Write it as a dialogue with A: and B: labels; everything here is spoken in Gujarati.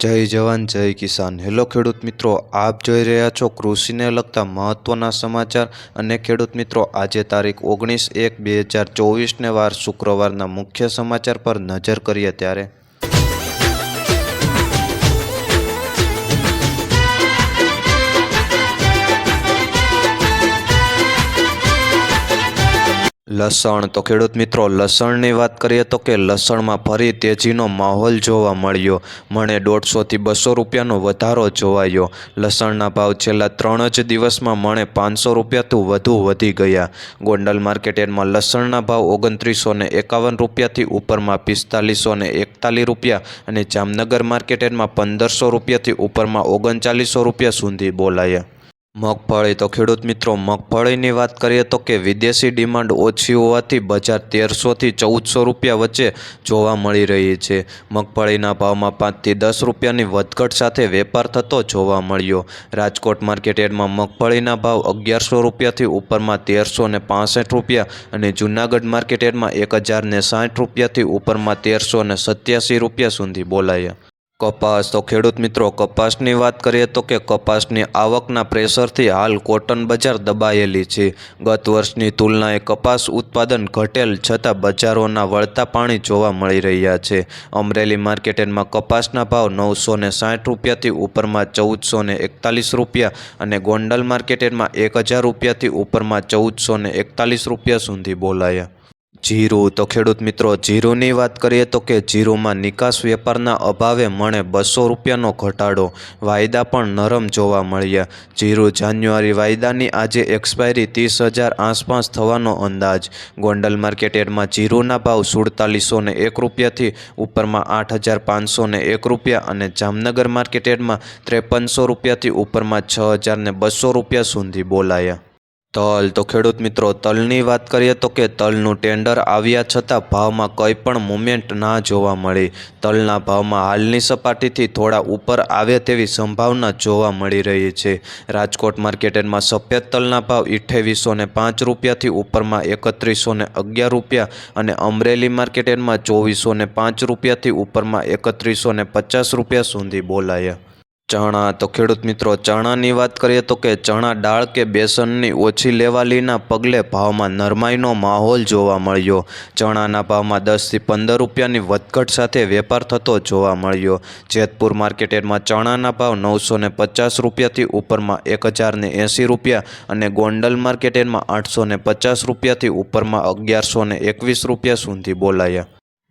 A: જય જવાન, જય કિસાન. હેલો ખેડૂત મિત્રો, આપ જોઈ રહ્યા છો કૃષિને લગતા મહત્ત્વના સમાચાર અને ખેડૂત મિત્રો, આજે તારીખ ઓગણીસ એક બે હજાર ચોવીસને વાર શુક્રવારના મુખ્ય સમાચાર પર નજર કરીએ ત્યારે લસણ. તો ખેડૂત મિત્રો, લસણની વાત કરીએ તો કે લસણમાં ફરી તેજીનો માહોલ જોવા મળ્યો. મને દોઢસોથી બસો રૂપિયાનો વધારો જોવાયો. લસણના ભાવ છેલ્લા ત્રણ જ દિવસમાં મણે પાંચસો રૂપિયાથી વધુ વધી ગયા. ગોંડલ માર્કેટમાં લસણના ભાવ ઓગણત્રીસો ને એકાવન રૂપિયાથી ઉપરમાં પિસ્તાલીસો ને એકતાલીસ રૂપિયા અને જામનગર માર્કેટમાં પંદરસો રૂપિયાથી ઉપરમાં ઓગણચાલીસો રૂપિયા સુધી બોલાયા. મગફળી તો ખેડૂત મિત્રો, મગફળીની વાત કરીએ તો કે વિદેશી ડિમાન્ડ ઓછી હોવાથી બજાર તેરસોથી ચૌદસો રૂપિયા વચ્ચે જોવા મળી રહી છે. મગફળીના ભાવમાં પાંચથી દસ રૂપિયાની વધઘટ સાથે વેપાર થતો જોવા મળ્યો. રાજકોટ માર્કેટ માર્કેટયાર્ડમાં મગફળીના ભાવ અગિયારસો રૂપિયાથી ઉપરમાં તેરસો ને પાસઠ રૂપિયા અને જૂનાગઢ માર્કેટયાર્ડમાં એક હજાર ને સાઠ રૂપિયાથી ઉપરમાં તેરસો ને સત્યાસી રૂપિયા સુધી બોલાયા. કપાસ. તો ખેડૂત મિત્રો, કપાસની વાત કરીએ તો કે કપાસની આવકના પ્રેશરથી હાલ કોટન બજાર દબાયેલી છે. ગત વર્ષની તુલનાએ કપાસ ઉત્પાદન ઘટેલ છતાં બજારોના વળતા પાણી જોવા મળી રહ્યા છે. અમરેલી માર્કેટમાં કપાસના ભાવ નવસો ને સાઠ રૂપિયાથી ઉપરમાં ચૌદસો ને એકતાલીસ રૂપિયા અને ગોંડલ માર્કેટમાં એક હજાર રૂપિયાથી ઉપરમાં ચૌદસો ને એકતાલીસ રૂપિયા સુધી બોલાયા. જીરું. તો ખેડૂત મિત્રો, જીરુંની વાત કરીએ તો કે જીરુંમાં નિકાસ વેપારના અભાવે મણે બસો રૂપિયાનો ઘટાડો. વાયદા પણ નરમ જોવા મળ્યા. જીરું જાન્યુઆરી વાયદાની આજે એક્સપાયરી ત્રીસ હજાર આસપાસ થવાનો અંદાજ. ગોંડલ માર્કેટયાર્ડમાં જીરુંના ભાવ સુડતાલીસો ને એક રૂપિયાથી ઉપરમાં આઠ હજાર પાંચસો ને એક રૂપિયા અને જામનગર માર્કેટયાર્ડમાં ત્રેપનસો રૂપિયાથી ઉપરમાં છ હજાર ને બસો રૂપિયા સુધી બોલાયા. તલ. તો ખેડૂત મિત્રો, તલની વાત કરીએ તો કે તલનું ટેન્ડર આવ્યા છતાં ભાવમાં કંઈ પણ મુવમેન્ટ ના જોવા મળી. તલના ભાવમાં હાલની સપાટીથી થોડા ઉપર આવે તેવી સંભાવના જોવા મળી રહી છે. રાજકોટ માર્કેટમાં સફેદ તલના ભાવ અઠ્ઠાવીસો ને પાંચ રૂપિયાથી ઉપરમાં એકત્રીસો ને અગિયાર રૂપિયા અને અમરેલી માર્કેટમાં ચોવીસો ને પાંચ રૂપિયાથી ઉપરમાં એકત્રીસો ને પચાસ રૂપિયા સુધી બોલાયા. ચણા. તો ખેડૂત મિત્રો, ચણાની વાત કરીએ તો કે ચણા દાળ કે બેસનની ઓછી લેવાલીના પગલે ભાવમાં નરમાઈનો માહોલ જોવા મળ્યો. ચણાના ભાવમાં દસથી પંદર રૂપિયાની વધઘટ સાથે વેપાર થતો જોવા મળ્યો. જેતપુર માર્કેટમાં ચણાના ભાવ નવસો ને પચાસ રૂપિયાથી ઉપરમાં એક હજાર ને એંસી રૂપિયા અને ગોંડલ માર્કેટમાં આઠસો ને પચાસ રૂપિયાથી ઉપરમાં અગિયારસો ને એકવીસ રૂપિયા સુધી બોલાયા.